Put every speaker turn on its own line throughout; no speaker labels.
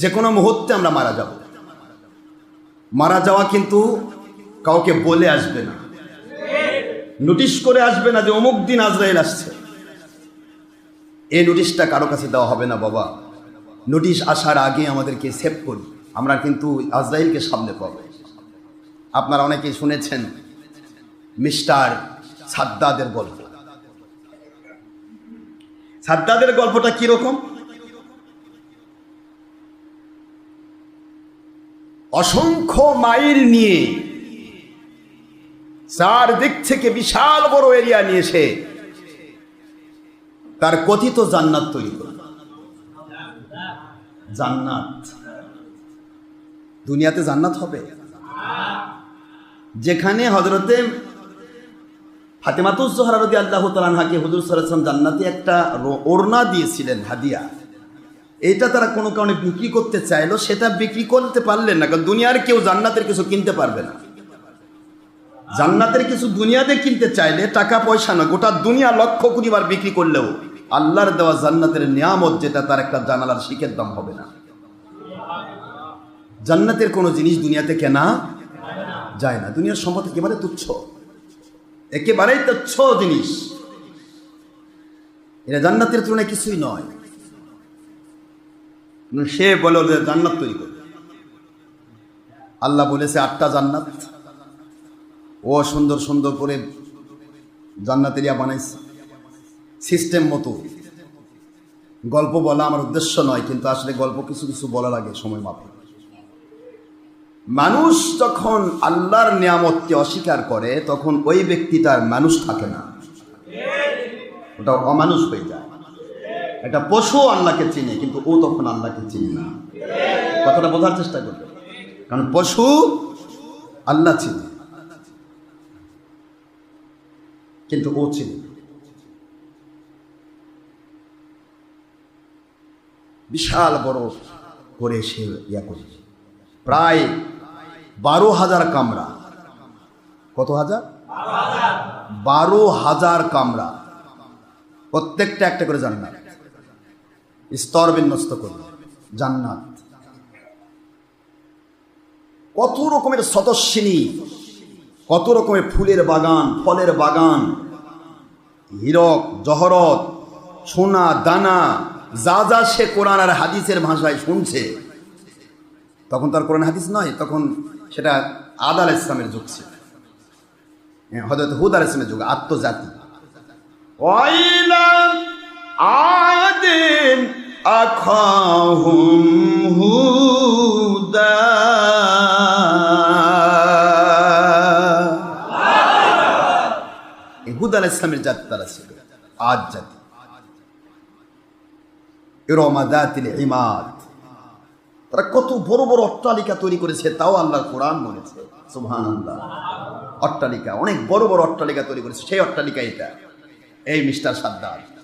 যে কোনো মুহূর্তে আমরা মারা যাব। মারা যাওয়া কিন্তু কাউকে বলে আসবে না। নোটিশ করে আসবে না যে অমুক দিন আজরাইল আসছে। এই নোটিশটা কারও কাছে দেওয়া হবে না বাবা। নোটিশ আসার আগে আমাদেরকে সেভ করি আমরা কিন্তু আজরাইলকে সামনে পাবো। আপনারা অনেকেই শুনেছেন মিস্টার সাদ্দাদের গল্প। সাদ্দাদের গল্পটা কীরকম? অসংখ্য মাইল নিয়ে চার দিক থেকে বিশাল বড় এরিয়া নিয়ে সে তার কথিত জান্নাত তৈরি করল। জান্নাত। দুনিয়াতে জান্নাত হবে? যেখানে হজরতে ফাতেমাতুজ জোহরা রদি আল্লাহ তালানহাকে হুজুর সাল্লাম জান্নাতে একটা ওড়না দিয়েছিলেন, হাদিয়া। এইটা তারা কোনো কারণে বিক্রি করতে চাইলো, সেটা বিক্রি করতে পারলেন না, কারণ দুনিয়ার কেউ জান্নাতের কিছু কিনতে পারবে না। জান্নাতের কিছু দুনিয়াতে কিনতে চাইলে টাকা পয়সা না, গোটা দুনিয়া লক্ষ কোটি বার বিক্রি করলেও আল্লাহর দেওয়া জান্নাতের নিয়ামত যেটা, তার একটা জানালার শিখের দাম হবে না। জান্নাতের কোনো জিনিস দুনিয়াতে কেনা যায় না, দুনিয়ার সম্পদ একেবারে তুচ্ছ। একেবারেই তুচ্ছ জিনিস। এটা জান্নাতের তুলনায় কিছুই নয়। সে বলে যে জান্নাত তৈরি করবে আল্লাহ বলেছে, আটটা জান্নাত। ও সুন্দর সুন্দর করে জান্নাত এরিয়া বানাইছে। সিস্টেম মতো। গল্প বলা আমার উদ্দেশ্য নয়, কিন্তু আসলে গল্প কিছু কিছু বলা লাগে সময় মাপে মানুষ যখন আল্লাহর নিয়ামতকে অস্বীকার করে, তখন ওই ব্যক্তিটার মানুষ থাকে না। ওটা অমানুষ হয়ে যায়। একটা পশু আল্লাহকে চিনে, কিন্তু ও তখন আল্লাহকে চিনে না। কথাটা বোঝার চেষ্টা করবে। কারণ পশু আল্লাহ চিনে। কিন্তু ও চিনে বিশাল বড় করে সে ইয়া করে। প্রায় বারো হাজার কামরা। কত হাজার? বারো হাজার কামরা। প্রত্যেকটা একটা করে জান্নাত স্তর বিন্যস্ত করবে জান্নাত। কত রকমের সদস্যিনী কত রকমের ফুলের বাগান ফলের বাগান। হীরক জহরত সোনা দানা যা যা সে কোরআন আর হাদিসের ভাষায় শুনছে। তখন তার কোরআন হাদিস নয় তখন সেটা আদ আল ইসলামের যুগ ছিল। হ্যাঁ, হজরত হুদ আল ইসলামের যুগ আত্মজাতি। ওয়াইলা আদিন আখাহুম হুদা। আল ইসলামের জাতি তারা ছিল আজ জাতি। ইরমাদাতিল ইমাদ। তারা কত বড় বড় অট্টালিকা তৈরি করেছে, তাও আল্লাহর কোরআন বলেছে সুবহান আল্লাহ অট্টালিকা, অনেক বড় বড় অট্টালিকা তৈরি করেছে, সেই অট্টালিকা এটা। এই মিস্টার সাদ্দাত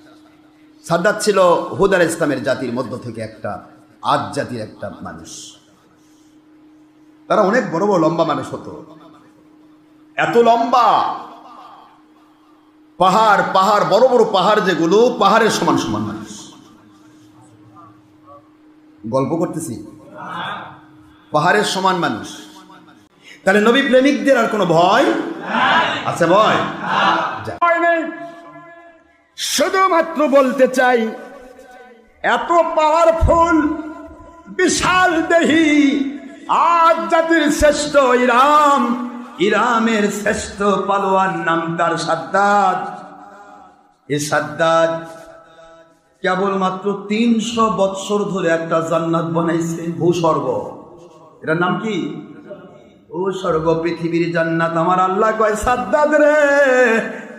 সাদ্দাত ছিল হুদার ইসলামের জাতির মধ্য থেকে একটা আজ জাতির একটা মানুষ। তারা অনেক বড় বড় লম্বা মানুষ হতো। এত লম্বা! পাহাড় পাহাড়, বড় বড় পাহাড় যেগুলো পাহাড়ের সমান সমান মানুষ। গল্প করতেছি? পাহাড়ের সমান মানুষ। তাহলে নবী প্রেমিকদের আর কোনো ভয়? আছে ভয়?
শুধুমাত্র বলতে চাই, এত পাওয়ারফুল বিশাল দেহি, আজ জাতির শ্রেষ্ঠ ইরাম, ইরামের শ্রেষ্ঠ পালোয়ার নাম তার সাদ্দাদ। এ সাদ্দাদ কেবলমাত্র তিনশো বৎসর ধরে একটা জান্নাত বানাইছে, ভূস্বর্গ। এটার নাম কি? ও স্বর্গ পৃথিবীর জান্নাত। আমার আল্লাহ কয়, সাদ্দাদ রে!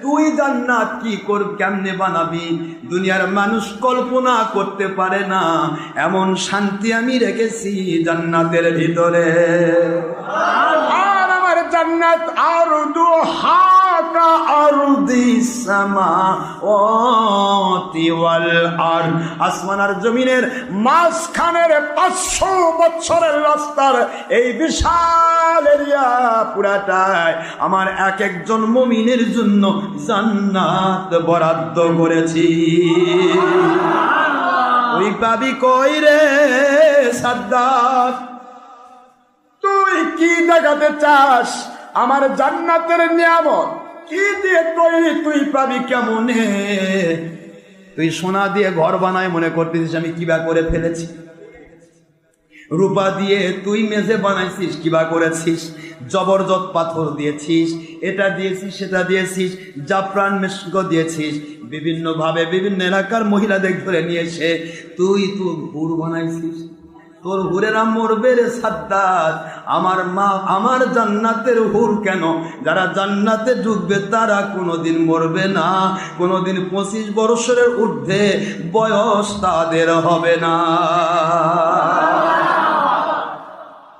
তুই জান্নাত কি কর, কেমনে বানাবি? দুনিয়ার মানুষ কল্পনা করতে পারে না। এমন শান্তি আমি রেখেছি জান্নাতের ভিতরে। আর আমার জান্নাত আর। দু আসমান আর জমিনের মাঝখানের পাঁচশো বছরের রাস্তার এই বিশাল পুরাটায় আমার এক একজন মমিনের জন্য জান্নাত বরাদ্দ করেছি। ওই পাবি কই রে সাদ্দাত? তুই কি দেখাতে চাস আমার জান্নাতের নিয়ামত? কি দিয়ে তৈরি তুই পাবি কেমনে? তুই সোনা দিয়ে ঘর বানায় মনে করতেছিস আমি কিবা করে ফেলেছি? রূপা দিয়ে তুই মেঝে বানাইছিস কিবা করেছিস? জবরদত পাথর দিয়েছিস, এটা দিয়েছিস, সেটা দিয়েছিস, জাফরান মেশক দিয়েছিস বিভিন্ন ভাবে বিভিন্ন এলাকার মহিলাদের ধরে নিয়ে এসে তুই তোর হুর বানাইছিস। তোর হুরেরা মরবে রে সাদ্দাত। আমার মা, আমার জান্নাতের হুর কেন? যারা জান্নাতে ঢুকবে তারা কোনোদিন মরবে না। কোনোদিন পঁচিশ বছরের ঊর্ধ্বে বয়স তাদের হবে না।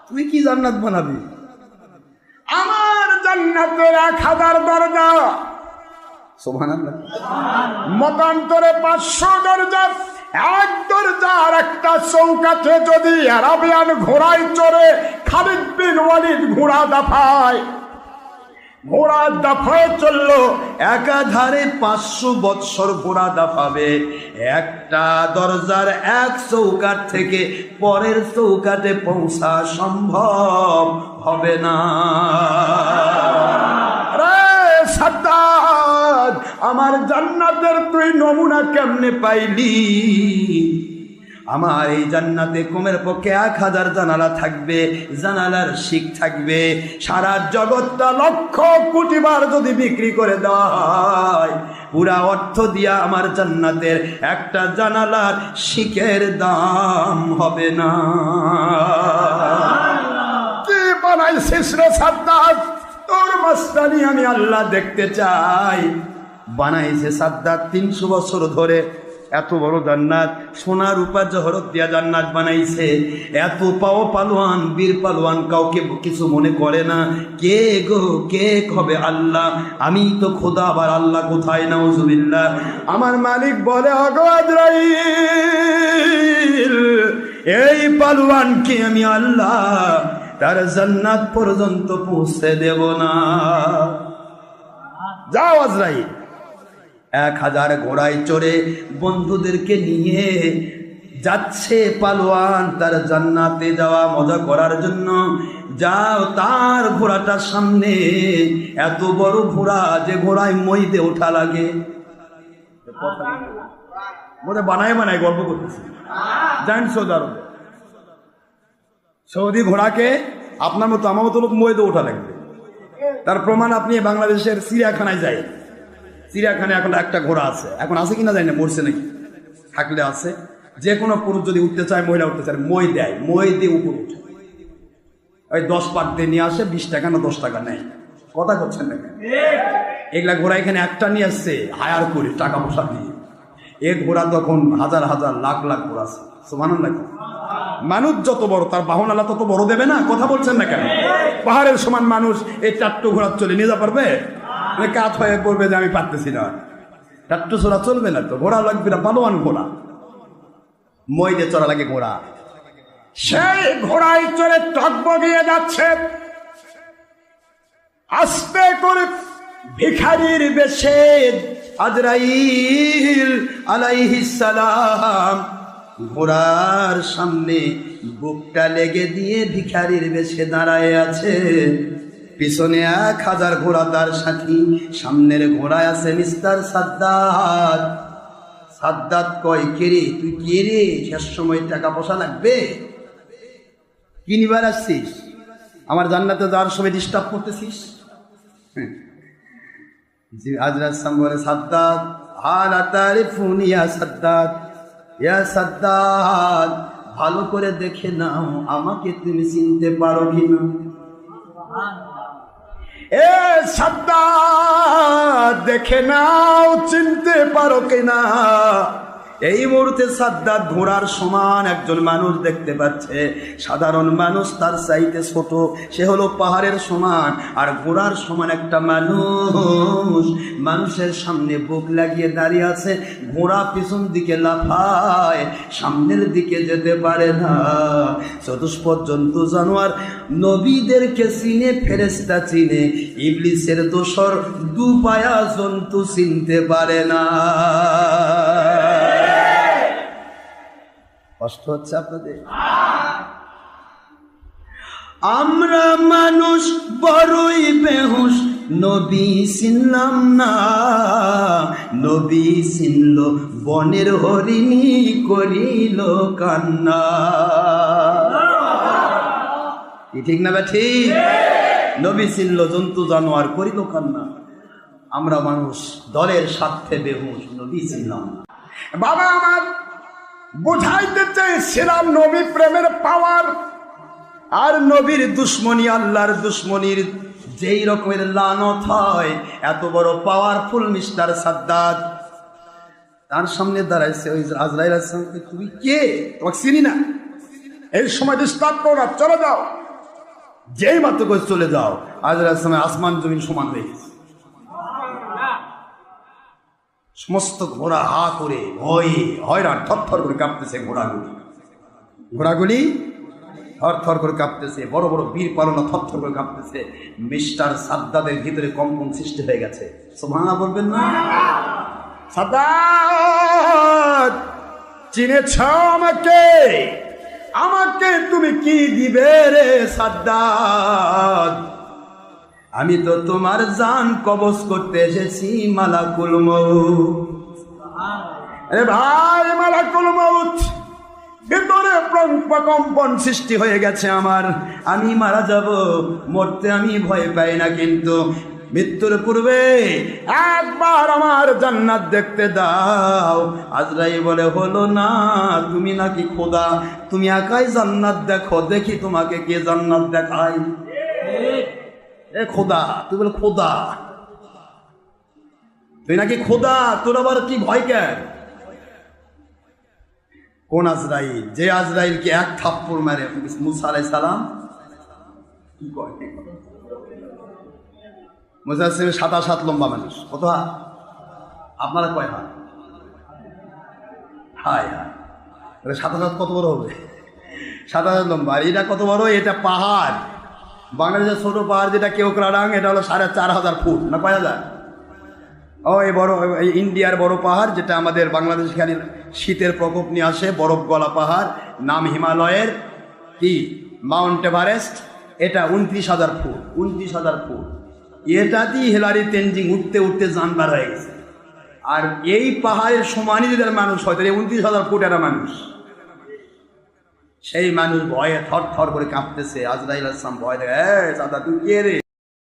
তুই কি জান্নাত বানাবি? আমার জান্নাতের এক হাজার দরজা। সোভান মতান্তরে পাঁচশো দরজা, এক দরজার একটা চৌকাঠে যদি আরবিয়ান ঘোড়ায় চড়ে খালিদ বিন ওয়ালিদ ঘোড়া দাফায়। ঘোড়া দাফায় চলল,
একাধারে পাঁচশো বৎসর ঘোড়া দাফাবে। একটা দরজার এক চৌকাট থেকে পরের চৌকাটে পৌঁছা সম্ভব হবে না।
আমার জান্নাতের তুই নমুনা কেমনে পাইলি?
আমার এই জান্নাতে কমের পক্ষে এক হাজার জানালা থাকবে জানালার শিখ থাকবে।
সারা জগৎটা লক্ষ কোটি বার যদি বিক্রি করে দেওয়া হয়
পুরা অর্থ দিয়া আমার জান্নাতের একটা জানালার শিখের দাম হবে না।
কি বানাইছিস রে সাদ্দাদ তোর মাস্তানি আমি আল্লাহ দেখতে চাই।
বানাইছে সাদ্দাত তিনশো বছর ধরে এত বড় জান্নাত সোনা রূপা জহরত দিয়া জান্নাত বানাইছে। এত পাও পালোয়ান, বীর পালোয়ান কাউকে কিছু মনে করে না। কে গো, কে হবে আল্লাহ? আমি তো খোদা, আবার আল্লাহ কোথায়? নাউজুবিল্লাহ।
আমার মালিক বলে
এই পালোয়ানকে আমি আল্লাহ তার জান্নাত পর্যন্ত পৌঁছে দেব না।
যাও আজরাইল।
এক হাজার ঘোড়ায় চড়ে বন্ধুদেরকে নিয়ে যাচ্ছে পালোয়ান তার জান্নাতে যাওয়া, মজা করার জন্য। যাও তার ঘোড়াটার সামনে। এত বড় ঘোড়া যে ঘোড়ায় মইতে ওঠা লাগে।
বানায় বানায় গল্প করতেছি। জানেন সৌদি সৌদি ঘোড়াকে আপনার মতো আমার মতো লোক মইতে ওঠা লাগবে। তার প্রমাণ আপনি বাংলাদেশের চিড়িয়াখানায় যাই। চিড়িয়াখানায় এখন একটা ঘোড়া আছে। এখন আছে কিনা জানি না মরছে নাকি? থাকলে আছে। যে কোনো পুরুষ যদি উঠতে চায়, মহিলা উঠতে চায়, মই দেয়, মই দিয়ে উপর উঠে। ওই দশ পাক দিয়ে নিয়ে আসে, বিশ টাকা না দশ টাকা নেয়। কথা করছেন না? এগুলা ঘোড়া এখানে একটা নিয়ে আসছে, হায়ার করে, টাকা পয়সা দিয়ে। এ ঘোড়া তখন হাজার হাজার, লাখ লাখ ঘোড়া আছে। সমানন নাকি? মানুষ যত বড়, তার বাহন আলা তত বড় দেবে না? কথা বলছেন না কেন? পাহাড়ের সমান মানুষ, এই চারটু ঘোড়া চলে নিয়ে যা পারবে? মানে কাত হয়ে পড়বে যে আমি পারতেছি না। চারটু ছোড়া চলবে না তো, ঘোড়া লাগবে না পালোয়ান ঘোড়া।
মই দিয়ে চড়া লাগে ঘোড়া।
সেই ঘোড়ায় চড়ে টকবগিয়ে যাচ্ছে। আস্তে করে ভিখারির বেশে
আজরাইল সালাম ঘোড়ার সামনে বুকটা লেগে দিয়ে ভিখারির বেশে দাঁড়ায় আছে। পিছনে এক হাজার ঘোড়া তার সাথী, সামনের ঘোড়ায় আছে মিস্টার সাদ্দাত। সাদ্দাত কয় কেরে তুই কে রে? শেষ সময় টাকা পয়সা লাগবে? কিনিবার আসছিস? আমার জান্নাতে যাওয়ার সময় ডিস্টার্ব করতেছিস? হ্যাঁ। জি, হাজরাত সাম বলে, সাদ্দাত, হাল আতারে ফোন ইয়া সাদ্দাত ইয়া সাদ্দাত, ভালো করে দেখে নাও, আমাকে তুমি চিনতে পারো কিনা?
এ সাদা দেখে নাও চিনতে পারো কিনা।
এই মুহূর্তে সাদ্দাত ঘোড়ার সমান একজন মানুষ দেখতে পাচ্ছে। সাধারণ মানুষ তার চাইতে ছোট, সে হলো পাহাড়ের সমান। আর ঘোড়ার সমান একটা মানুষ, মানুষের সামনে বুক লাগিয়ে দাঁড়িয়ে আছে। ঘোড়া পিছন দিকে লাফায়, সামনের দিকে যেতে পারে না। চতুষ্পদ জন্তু জানোয়ার নবীদেরকে চিনে ফেরেস্তা চিনে। ইবলিসের দোসর দুপায়া জন্তু চিনতে পারে না। কষ্ট হচ্ছে আপনাদের? আমরা মানুষ বড়ই বেহুশ, নবী চিনলাম না। নবী চিনল, বনের হরিণী করিল কান্না। ঠিক না ঠিক নবী চিনল, জন্তু জানোয়ার করিল কান্না। আমরা মানুষ দলের স্বার্থে বেহুশ, নবী চিনলাম না।
বাবা আমার বুঝাইতে চেয়েছিলাম নবী প্রেমের পাওয়ার
আর নবীর দুশ্মনী, আল্লাহর দুশ্মনীর যেই রকমের লানত হয়, এত বড় পাওয়ারফুল মিস্টার সাদ্দাদ। তার সামনে দাঁড়াইছে ওই আজরাইল তুমি কে? তোমাকে চিনি না?
এই সময় ডিস্টার্ব করো না, চলে যাও।
যেই মাত্র করে চলে যাও। আজরাইল আসমান, জমিন সমান হয়ে গেছে। সমস্ত ঘোড়া হা করে ভয়ে হয়রান, থরথর করে কাঁপতেছে ঘোড়াগুলি। ঘোড়াগুলি থর থর করে কাঁপতেছে, বড় বড় বীর পালনা থর থর করে কাঁপতেছে। মিস্টার সাদ্দাদের ভিতরে কম্পন সৃষ্টি হয়ে গেছে। সোভানা বলবেন না?
সাদাত চিনেছ আমাকে? আমাকে তুমি কি দিবে রে সাদ্দাত?
আমি তো তোমার জান কবজ করতে এসেছি, মালাকুল মৌত
আরে ভাই, মালাকুল মউত। ভিতরে প্রকম্পন
সৃষ্টি হয়ে গেছে আমার। আমি মারা যাব, মরতে আমি ভয় পাই না কিন্তু। মৃত্যুর পূর্বে
একবার আমার জান্নাত দেখতে দাও।
আজরাই বলে, হলো না, তুমি নাকি খোদা? তুমি একাই জান্নাত দেখো, দেখি তোমাকে কে জান্নাত দেখাই এ খোদা তুই বলে খোদা। তুই নাকি খোদা, তোর আবার কি ভয় কেন? কোন আজরাইল? যে আজরাইলকে এক থাপ্পড় মারে মুসা আলাই সালাম কি কয় মুসা আলাইহিস সাত সাত লম্বা মানুষ। কত হাত? আপনারা কয় হাত? হায় হায়। তাহলে সাত হাজার কত বড় হবে? সাত হাজার লম্বা। আর এটা কত বড়? এটা পাহাড়। বাংলাদেশের ছোট পাহাড় যেটা কেউ ক্রাডাং এটা হলো সাড়ে চার হাজার ফুট, না কয় হাজার? ও, এই বড়, এই ইন্ডিয়ার বড় পাহাড় যেটা আমাদের বাংলাদেশ এখানে শীতের প্রকোপ নিয়ে আসে, বরফ গলা পাহাড়, নাম হিমালয়ের কি? মাউন্ট এভারেস্ট, এটা উনত্রিশ হাজার ফুট, উনত্রিশ হাজার ফুট। এটাতেই হেলারি তেনজিং উঠতে উঠতে জানবার হয়ে গেছে। আর এই পাহাড়ের সমানই যদি মানুষ হয়, তাহলে উনত্রিশ হাজার ফুট একটা মানুষ। সেই মানুষ ভয়ে থর থর করে কাঁপতেছে। আজরাইল আসলাম ভয় দেখে চাদা তুই কে রে?